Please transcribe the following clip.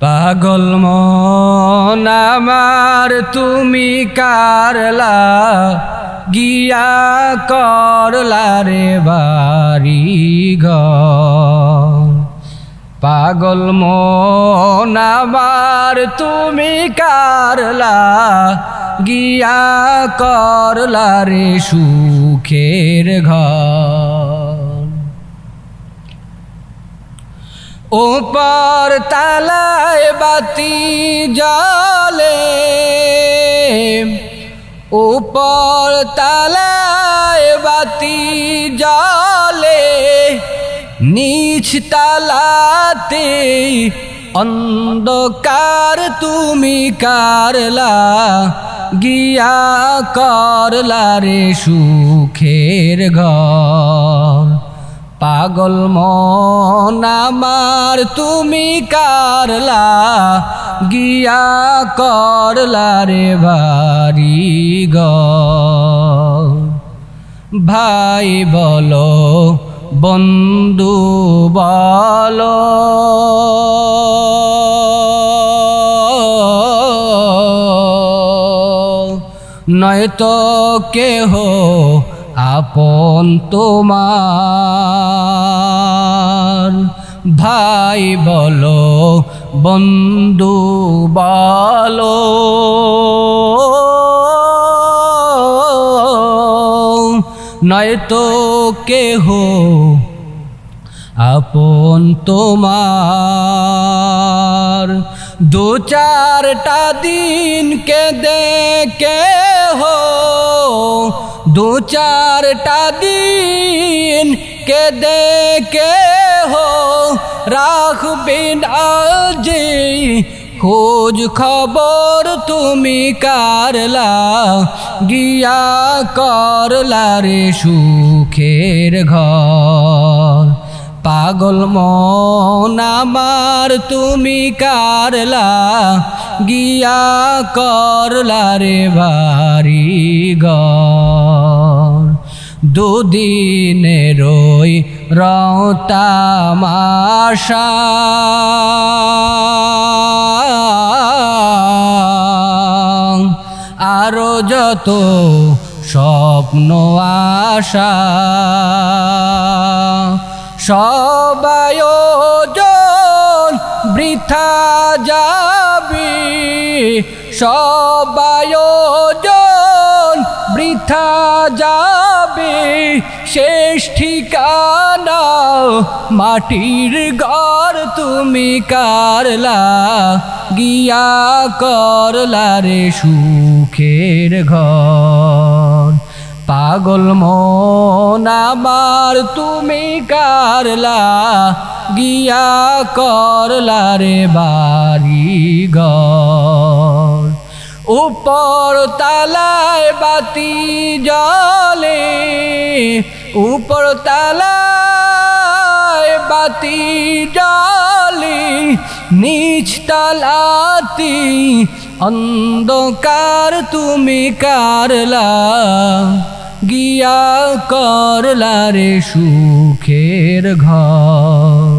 পাগল মন আমার, তুমি কারলা, গিয়া করলা রে বাড়ি ঘর। পাগল মন আমার, তুমি কারলা, গিয়া করলা রে সুখের ঘর। ওপর তালায় বাতি জলে উপর তালায় বাতি জলে নিচ তালাতে অন্ধকার তুমি কারলা, গিয়া করলা রে সুখের ঘর। পাগল মন আমার তুমি কারলা, গিয়া করলা রে বাড়ি গ ভাই বলো, বন্ধু বলো। নয়তো কেহ আপন তোমার। ভাই বলো, বন্ধু বলো। নয়তো কেহ আপন তোমার। দু চারটা দিন কে দেখে হো দু চারটা দিন কে দেখে হো রাখবেন আজি খোঁজ খবর তুমি কারলা, গিয়া করলা রে সুখের ঘর। পাগল মন আমার তুমি কারলা, গিয়া করলা রে ভারি ঘর। দুদিনে রই রতামাশা আরও যত স্বপ্ন আশা। সবায়োজন বৃথা যাবি। সবায়োজন বৃথা যাবে। শেষ ঠিকানা মাটির ঘর তুমি কারলা, গিয়া করলা রে সুখের ঘর। পাগল আমার তুমি কারলা, গিয়া করলা রে বাড়ি ঘর উপর তালায় বাতি জলে উপর তালায় বাতি জলে নিচ তালাতি অন্ধকার তুমি কারলা। গিয়া করলারে সুখের ঘর।